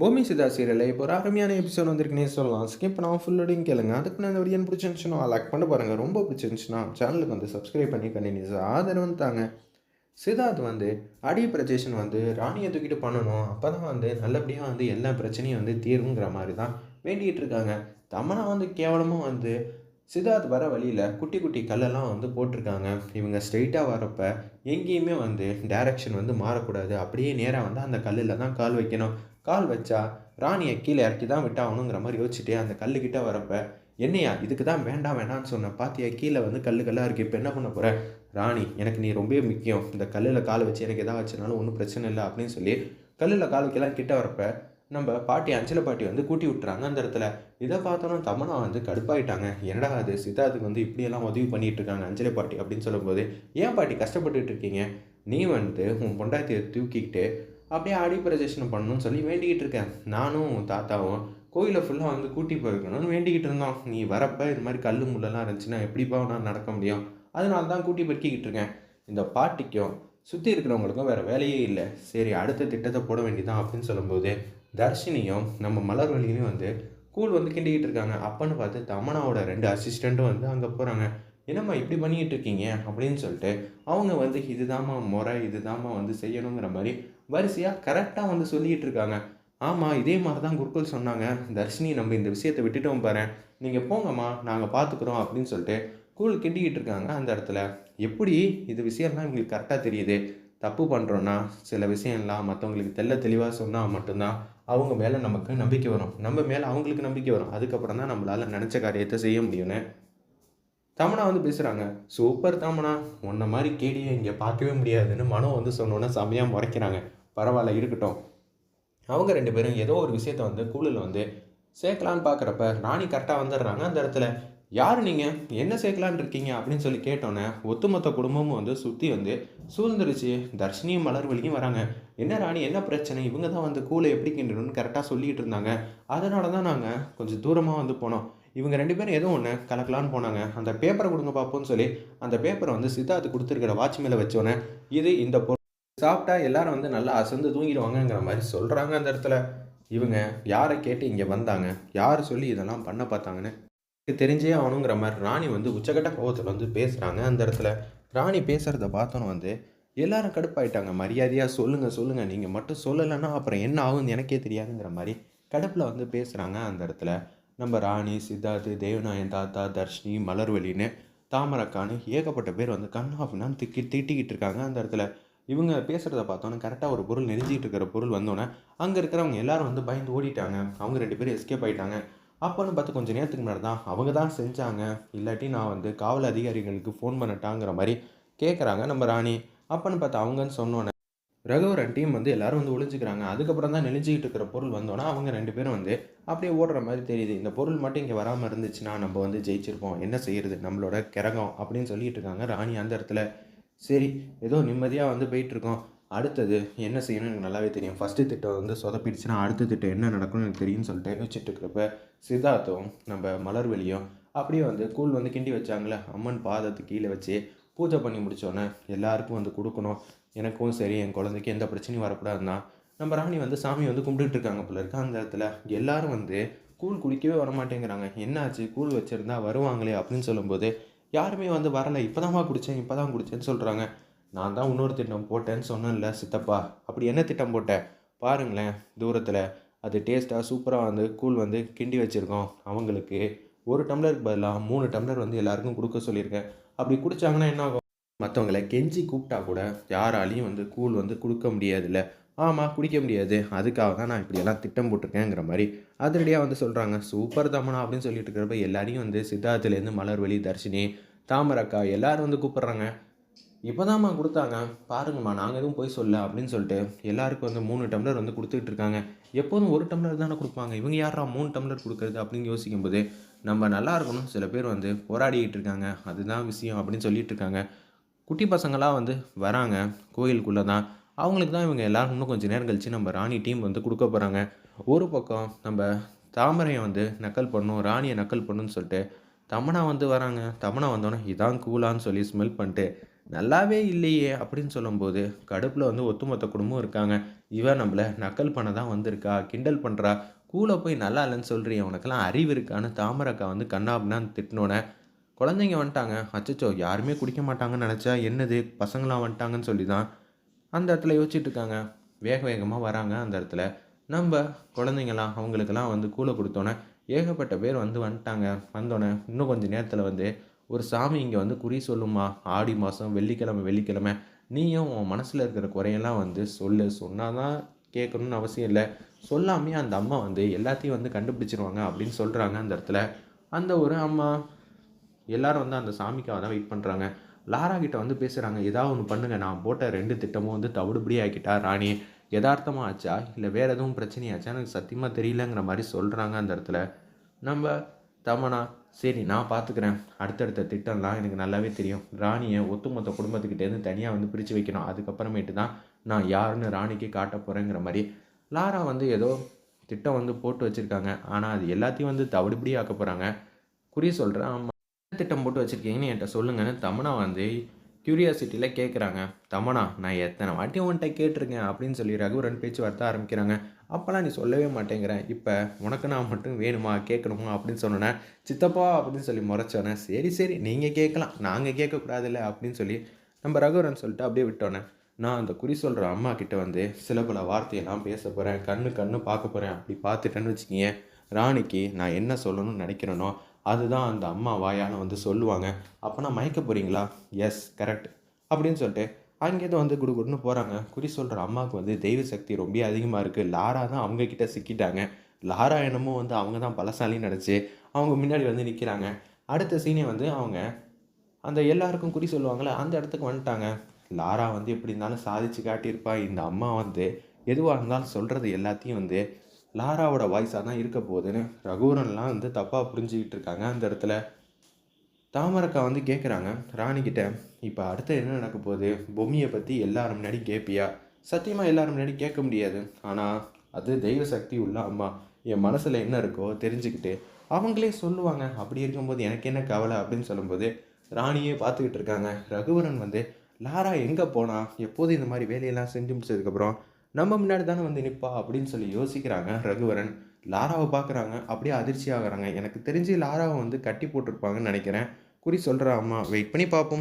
பூமி சிதா சீரியலில் இப்போ ஒரு அருமையான எபிசோட் வந்திருக்குன்னே சொல்லலாம். ஸ்கிப் பண்ணாமல் ஃபுல்லோடையும் கேளுங்க. அதுக்கு நான் இந்த வீடியோ பிடிச்சிருந்துச்சுன்னா லைக் பண்ண பாருங்கள் ரொம்ப பிடிச்சிருந்துச்சுன்னா சேனலுக்கு வந்து சப்ஸ்கிரைப் பண்ணி கண்டினியூஸ் ஆதரவு தாங்க. சித்தார்த் வந்து அடி பிரஜேஷன் வந்து ராணியை தூக்கிட்டு பண்ணணும். அப்போ தான் வந்து நல்லபடியாக வந்து எல்லா பிரச்சனையும் வந்து தீருங்கிற மாதிரி தான் வேண்டிகிட்டு இருக்காங்க. தமனா வந்து கேவலமாக வந்து சித்தார்த் வர வழியில் குட்டி குட்டி கல்லெல்லாம் வந்து போட்டிருக்காங்க. இவங்க ஸ்ட்ரெயிட்டாக வரப்ப எங்கேயுமே வந்து டைரக்ஷன் வந்து மாறக்கூடாது. அப்படியே நேராக வந்து அந்த கல்லில் தான் கால் வைக்கணும். கால் வச்சா ராணியை கீழே இறக்கி தான் விட்டாகணுங்கிற மாதிரி யோசிச்சுட்டு அந்த கல்லுக்கிட்ட வரப்ப என்னையா இதுக்கு தான் வேண்டாம் வேண்டாம்னு சொன்ன பாத்தியா கீழே வந்து கல்லு கல்லாக இருக்குது இப்போ என்ன பண்ண போகிற ராணி எனக்கு நீ ரொம்ப முக்கியம் இந்த கல்லில் கால் வச்சு எனக்கு எதாவது வச்சுனாலும் ஒன்றும் பிரச்சனை இல்லை அப்படின்னு சொல்லி கல்லில் கால் வைக்கலாம் கிட்ட வரப்ப நம்ம பாட்டி அஞ்சல பாட்டி வந்து கூட்டி விட்டுறாங்க அந்த இடத்துல. இதை பார்த்தோன்னா தமனா வந்து கடுப்பாயிட்டாங்க. என்னடா அது சித்தார்த்துக்கு வந்து இப்படியெல்லாம் உதவி பண்ணிட்டு இருக்காங்க அஞ்சலி பாட்டி அப்படின்னு சொல்லும்போது ஏன் பாட்டி கஷ்டப்பட்டுட்டு இருக்கீங்க? நீ வந்து உன் பொண்டாட்டியை தூக்கிக்கிட்டு அப்படியே ஆடி பிரதேசனம் பண்ணணும்னு சொல்லி வேண்டிக்கிட்டு இருக்கேன். நானும் தாத்தாவும் கோயிலை ஃபுல்லாக வந்து கூட்டி போயிருக்கணும்னு வேண்டிக்கிட்டு இருந்தோம். நீ வரப்போ இது மாதிரி கல் முள்ளெல்லாம் இருந்துச்சுன்னா எப்படிப்பா நான் நடக்க முடியும்? அதனால தான் கூட்டி பெருக்கிக்கிட்டு இருக்கேன். இந்த பாட்டிக்கும் சுற்றி இருக்கிறவங்களுக்கும் வேறு வேலையே இல்லை. சரி அடுத்த திட்டத்தை போட வேண்டியதான் அப்படின்னு சொல்லும்போது தர்ஷினியும் நம்ம மலர்வழியிலையும் வந்து கூழ் வந்து கிண்டிக்கிட்டு இருக்காங்க. அப்பன்னு பார்த்து தமனாவோட ரெண்டு அசிஸ்டண்ட்டும் வந்து அங்கே போகிறாங்க என்னம்மா இப்படி பண்ணிக்கிட்டு இருக்கீங்க அப்படின்னு சொல்லிட்டு அவங்க வந்து இதுதாம்மா முறை இதுதாம்மா வந்து செய்யணுங்கிற மாதிரி வரிசையாக கரெக்டாக வந்து சொல்லிகிட்டு இருக்காங்க. ஆமாம் இதே மாதிரி தான் குருக்கள் சொன்னாங்க. தர்ஷினி நம்ம இந்த விஷயத்தை விட்டுட்டோம் பாரு. நீங்கள் போங்கம்மா நாங்கள் பார்த்துக்குறோம் அப்படின்னு சொல்லிட்டு கூழ் கிண்டிக்கிட்டு இருக்காங்க அந்த இடத்துல. எப்படி? இது விஷயம்லாம் இவங்களுக்கு கரெக்டாக தெரியுது. தப்பு பண்ணுறோன்னா சில விஷயம்லாம் மற்றவங்களுக்கு தெல்ல தெளிவாக சொன்னால் மட்டும்தான் அவங்க மேலே நமக்கு நம்பிக்கை வரும். நம்ம மேலே அவங்களுக்கு நம்பிக்கை வரும். அதுக்கப்புறம் தான் நம்மளால் நினச்ச காரியத்தை செய்ய முடியும்னு. தமனா வந்து பேசுகிறாங்க சூப்பர் தமனா உன்ன மாதிரி கேடியை இங்கே பார்க்கவே முடியாதுன்னு மனோ வந்து சொன்னோன்னே செம்மையாக முறைக்கிறாங்க. பரவாயில்ல இருக்கட்டும். அவங்க ரெண்டு பேரும் ஏதோ ஒரு விஷயத்த வந்து கூலில் வந்து சேர்க்கலான்னு பார்க்குறப்ப ராணி கரெக்டாக வந்துடுறாங்க அந்த இடத்துல. யார் நீங்கள் என்ன சேர்க்கலான் இருக்கீங்க? அப்படின்னு சொல்லி கேட்டோன்னே ஒட்டுமொத்த குடும்பமும் வந்து சுற்றி வந்து சூழ்ந்துருச்சு. தர்ஷினியும் மலர்வழியும் வராங்க. என்ன ராணி என்ன பிரச்சனை? இவங்க தான் வந்து கூலை எப்படி கிண்டணும்னு கரெக்டாக சொல்லிகிட்டு இருந்தாங்க. அதனால தான் நாங்கள் கொஞ்சம் தூரமாக வந்து போனோம். இவங்க ரெண்டு பேரும் ஏதோ ஒன்று கலக்கலான்னு போனாங்க. அந்த பேப்பரை கொடுங்க பார்ப்போம்னு சொல்லி அந்த பேப்பரை வந்து சித்தார்த்து கொடுத்துருக்கிற வாட்ச் மேலே வச்சோன்னே இது இந்த பொருள் சாப்பிட்டா எல்லாரும் வந்து நல்லா அசந்து தூங்கிடுவாங்கங்கிற மாதிரி சொல்கிறாங்க அந்த இடத்துல. இவங்க யாரை கேட்டு இங்கே வந்தாங்க? யார் சொல்லி இதெல்லாம் பண்ண பார்த்தாங்கன்னு எனக்கு தெரிஞ்சே ஆகணுங்கிற மாதிரி ராணி வந்து உச்சகட்ட கோவத்தில் வந்து பேசுகிறாங்க அந்த இடத்துல. ராணி பேசுகிறத பார்த்தோன்னு வந்து எல்லாரும் கடுப்பாயிட்டாங்க. மரியாதையாக சொல்லுங்கள் சொல்லுங்கள் நீங்கள் மட்டும் சொல்லலைன்னா அப்புறம் என்ன ஆகும்னு எனக்கே தெரியாதுங்கிற மாதிரி கடுப்பில் வந்து பேசுகிறாங்க அந்த இடத்துல. நம்ம ராணி சித்தார்த்து தேவநாயன் தாத்தா தர்ஷினி மலர்வெளின்னு தாமரக்கான்னு ஏகப்பட்ட பேர் வந்து கண்ணாஃபினான்னு திக்கி திட்டிக்கிட்டு இருக்காங்க அந்த இடத்துல. இவங்க பேசுகிறத பார்த்தோன்னே கரெக்டாக ஒரு பொருள் நெறிஞ்சிக்கிட்டு இருக்கிற பொருள் வந்தோன்னே அங்கே இருக்கிறவங்க எல்லாரும் வந்து பயந்து ஓடிட்டாங்க. அவங்க ரெண்டு பேரும் எஸ்கேப் ஆகிட்டாங்க அப்போன்னு பார்த்து கொஞ்சம் நேரத்துக்கு முன்னாடி தான் அவங்க தான் செஞ்சாங்க. இல்லாட்டி நான் வந்து காவல் அதிகாரிகளுக்கு ஃபோன் பண்ணட்டாங்கிற மாதிரி கேட்குறாங்க நம்ம ராணி. அப்போன்னு பார்த்து அவங்கன்னு சொன்னோன்னே ரகுவரன் டீம் வந்து எல்லாரும் வந்து ஒளிஞ்சுக்கிறாங்க. அதுக்கப்புறம் தான் நெளிஞ்சிக்கிட்டு இருக்கிற பொருள் வந்தோன்னா அவங்க ரெண்டு பேரும் வந்து அப்படியே ஓடுற மாதிரி தெரியுது. இந்த பொருள் மட்டும் இங்கே வராமல் இருந்துச்சுன்னா நம்ம வந்து ஜெயிச்சிருப்போம். என்ன செய்யறது? நம்மளோட கிரகம் அப்படின்னு சொல்லிட்டு இருக்காங்க. ராணி அந்த இடத்துல. சரி ஏதோ நிம்மதியாக வந்து போயிட்டுருக்கோம். அடுத்தது என்ன செய்யணும்னு எனக்கு நல்லாவே தெரியும். ஃபஸ்ட்டு திட்டம் வந்து சொதப்பிடுச்சுன்னா அடுத்த திட்டம் என்ன நடக்கும்னு எனக்கு தெரியும்னு சொல்லிட்டு யோசிச்சுட்டு இருக்கிறப்ப சித்தார்த்தும் நம்ம மலர்வெளியும் அப்படியே வந்து கூழ் வந்து கிண்டி வச்சாங்களே அம்மன் பாதத்துக்கு கீழே வச்சு பூஜை பண்ணி முடித்தோன்னே எல்லாருக்கும் வந்து கொடுக்கணும். எனக்கும் சரி என் குழந்தைக்கு எந்த பிரச்சனையும் வரக்கூடாதுன்னா நம்ம ராணி வந்து சாமி வந்து கும்பிட்டுட்டு இருக்காங்க போல இருக்கு. அந்த இடத்துல எல்லாரும் வந்து கூழ் குடிக்கவே வர மாட்டேங்கிறாங்க என்னாச்சு? கூழ் வச்சுருந்தா வருவாங்களே அப்படின்னு சொல்லும்போது யாருமே வந்து வரலை. இப்போ தான்மா குடித்தேன் இப்போ தான் குடித்தேன்னு சொல்கிறாங்க நான் தான் இன்னொரு திட்டம் போட்டேன்னு சொன்னேன்ல சித்தப்பா. அப்படி என்ன திட்டம் போட்டேன் பாருங்களேன் தூரத்தில் அது டேஸ்ட்டாக சூப்பராக வந்து கூழ் வந்து கிண்டி வச்சுருக்கோம். அவங்களுக்கு ஒரு டம்ளருக்கு பதிலாக மூணு டம்ளர் வந்து எல்லாருக்கும் கொடுக்க சொல்லியிருக்கேன். அப்படி குடித்தாங்கன்னா என்ன ஆகும்? மற்றவங்களை கெஞ்சி கூப்பிட்டா கூட யாராலையும் வந்து கூழ் வந்து கொடுக்க முடியாதுல்ல. ஆமாம் குடிக்க முடியாது. அதுக்காக தான் நான் இப்படியெல்லாம் திட்டம் போட்டிருக்கேங்கிற மாதிரி அதிரடியாக வந்து சொல்கிறாங்க சூப்பர் தமனா அப்படின்னு சொல்லிட்டு இருக்கிறப்ப எல்லாரையும் வந்து சித்தார்த்துலேருந்து மலர்வழி தர்ஷினி தாமரக்கா எல்லோரும் வந்து கூப்பிட்றாங்க. இப்போதாம்மா கொடுத்தாங்க. பாருங்கம்மா நாங்கள் எதுவும் போய் சொல்ல அப்படின்னு சொல்லிட்டு எல்லாருக்கும் வந்து மூணு டம்ளர் வந்து கொடுத்துட்டு இருக்காங்க. எப்போதும் ஒரு டம்ளர் தானே கொடுப்பாங்க. இவங்க யாரா மூணு டம்ளர் கொடுக்குறது அப்படின்னு யோசிக்கும்போது நம்ம நல்லா இருக்கணும். சில பேர் வந்து போராடிக்கிட்டு இருக்காங்க. அதுதான் விஷயம் அப்படின்னு சொல்லிட்டு இருக்காங்க. குட்டி பசங்களாம் வந்து வராங்க. கோயிலுக்குள்ளே தான். அவங்களுக்கு தான் இவங்க எல்லோரும் இன்னும் கொஞ்சம் நேரம் கழித்து நம்ம ராணி டீம் வந்து கொடுக்க போகிறாங்க ஒரு பக்கம் நம்ம தாமரையை வந்து நக்கல் பண்ணும் ராணியை நக்கல் பண்ணுன்னு சொல்லிட்டு தமனா வந்து வராங்க. தமனா வந்தோடனே இதான் கூலான்னு சொல்லி ஸ்மெல் பண்ணிட்டு நல்லாவே இல்லையே அப்படின்னு சொல்லும்போது கடுப்பில் வந்து ஒத்துமொத்த குடும்பம் இருக்காங்க. இவன் நம்மள நக்கல் பண்ண தான் வந்திருக்கா கிண்டல் பண்ணுறா கூலை போய் நல்லா இல்லைன்னு சொல்றியே உனக்கெல்லாம் அறிவு இருக்கான்னு தாமரக்கா வந்து கண்ணாப்னான்னு திட்டினோன்னே குழந்தைங்க வந்துட்டாங்க. அச்சச்சோ யாருமே குடிக்க மாட்டாங்கன்னு நினச்சா என்னது? பசங்களாம் வந்துட்டாங்கன்னு சொல்லி தான் அந்த இடத்துல யோசிச்சுட்டு இருக்காங்க. வேக வேகமாக வராங்க அந்த இடத்துல. நம்ம குழந்தைங்களாம் அவங்களுக்கெல்லாம் வந்து கூலை கொடுத்தோன்னே ஏகப்பட்ட பேர் வந்து வந்துட்டாங்க. வந்தோடனே இன்னும் கொஞ்சம் நேரத்தில் வந்து ஒரு சாமி இங்கே வந்து குறி சொல்லுமா? ஆடி மாதம் வெள்ளிக்கிழமை வெள்ளிக்கிழமை. நீயும் உன் மனசில் இருக்கிற குறையெல்லாம் வந்து சொல்லு. சொன்னால் தான் கேட்கணும்னு அவசியம் இல்லை. சொல்லாமே அந்த அம்மா வந்து எல்லாத்தையும் வந்து கண்டுபிடிச்சிருவாங்க அப்படின்னு சொல்கிறாங்க அந்த இடத்துல. அந்த ஒரு அம்மா எல்லாரும் வந்து அந்த சாமிக்காக தான் வெயிட் பண்ணுறாங்க லாரா கிட்ட வந்து பேசுகிறாங்க ஏதாவது ஒன்று பண்ணுங்கள் நான் போட்ட ரெண்டு திட்டமும் வந்து தவிடுபடி ஆக்கிட்டா ராணி. யதார்த்தமாக ஆச்சா? இல்லை வேறு எதுவும் பிரச்சனையாச்சா? எனக்கு சத்தியமாக தெரியலங்கிற மாதிரி சொல்கிறாங்க அந்த இடத்துல. நம்ம தமனா சரி நான் பார்த்துக்கிறேன் அடுத்தடுத்த திட்டம்லாம் எனக்கு நல்லாவே தெரியும். ராணியை ஒட்டுமொத்த குடும்பத்துக்கிட்டேருந்து தனியாக வந்து பிரித்து வைக்கணும். அதுக்கப்புறமேட்டு தான் நான் யாருன்னு ராணிக்கு காட்ட போகிறேங்கிற மாதிரி. லாரா வந்து ஏதோ திட்டம் வந்து போட்டு வச்சுருக்காங்க. ஆனால் அது எல்லாத்தையும் வந்து தவிடுபடி ஆக்க போகிறாங்க குறி சொல்கிறேன் ஆமாம் திட்டம் போட்டு வச்சுருக்கீங்கன்னு என்கிட்ட சொல்லுங்கன்னு தமனா வந்து க்யூரியாசிட்டியில் கேட்குறாங்க தமனா நான் எத்தனை வாட்டி உன்கிட்ட கேட்டிருக்கேன்? அப்படின்னு சொல்லி ரகுவரன் பேச்சுவார்த்தை ஆரம்பிக்கிறாங்க. அப்போல்லாம் நீ சொல்லவே மாட்டேங்கிறேன் இப்போ உனக்கு நான் மட்டும் வேணுமா? கேட்கணுமா? அப்படின்னு சொன்னேன் சித்தப்பா அப்படின்னு சொல்லி முறைச்சோன்னே சரி சரி நீங்கள் கேட்கலாம். நாங்கள் கேட்கக்கூடாதுல்ல அப்படின்னு சொல்லி நம்ம ரகுவரன் சொல்லிட்டு அப்படியே விட்டோன்னே நான் அந்த குறி சொல்கிற அம்மா கிட்டே வந்து சில பல வார்த்தையெல்லாம் பேச போகிறேன் கண்ணு கண்ணு பார்க்க போகிறேன் அப்படி பார்த்துட்டேன்னு வச்சுக்கிங்க. ராணிக்கு நான் என்ன சொல்லணும்னு நினைக்கிறேனோ அதுதான் அந்த அம்மா வாயால் வந்து சொல்லுவாங்க. அப்போ நான் மயக்க போகிறீங்களா எஸ் கரெக்ட் அப்படின்னு சொல்லிட்டு அங்கேருந்து வந்து குடுகுடுன்னு போகிறாங்க குறி சொல்கிற அம்மாவுக்கு வந்து தெய்வ சக்தி ரொம்ப அதிகமாக இருக்குது லாரா தான் அவங்கக்கிட்ட சிக்கிட்டாங்க. லாரா என்னமோ வந்து அவங்க தான் பலசாலின்னு நினச்சி அவங்க முன்னாடி வந்து நிற்கிறாங்க அடுத்த சீனே வந்து அவங்க அந்த எல்லாருக்கும் குறி சொல்லுவாங்கள்ல அந்த இடத்துக்கு வந்துட்டாங்க. லாரா வந்து எப்படி இருந்தாலும் சாதிச்சு காட்டியிருப்பா. இந்த அம்மா வந்து எதுவாக இருந்தாலும் சொல்கிறது எல்லாத்தையும் வந்து லாராவோட வாய்ஸாக தான் இருக்க போகுதுன்னு ரகுவரன்லாம் வந்து தப்பாக புரிஞ்சுக்கிட்டு இருக்காங்க அந்த இடத்துல. தாமரக்கா வந்து கேட்குறாங்க ராணிக்கிட்ட இப்போ அடுத்து என்ன நடக்க போகுது? பொம்மியை பற்றி எல்லாரும் முன்னாடி கேட்பியா சத்தியமாக எல்லாரும் முன்னாடி கேட்க முடியாது. ஆனால் அது தெய்வ சக்தி உள்ள அம்மா. என் மனசில் என்ன இருக்கோ தெரிஞ்சுக்கிட்டு அவங்களே சொல்லுவாங்க. அப்படி இருக்கும்போது எனக்கு என்ன கவலை? அப்படின்னு சொல்லும்போது ராணியே பார்த்துக்கிட்டு இருக்காங்க. ரகுவரன் வந்து லாரா எங்கே போனால் எப்போது இந்த மாதிரி வேலையெல்லாம் செஞ்சு முடிச்சதுக்கப்புறம் நம்ம முன்னாடி தானே வந்து நிற்பா அப்படின்னு சொல்லி யோசிக்கிறாங்க ரகுவரன். லாராவை பார்க்குறாங்க அப்படியே அதிர்ச்சி ஆகிறாங்க எனக்கு தெரிஞ்சு லாராவை வந்து கட்டி போட்டிருப்பாங்கன்னு நினைக்கிறேன். குறி சொல்கிறா அம்மா. வெயிட் பண்ணி பார்ப்போம்.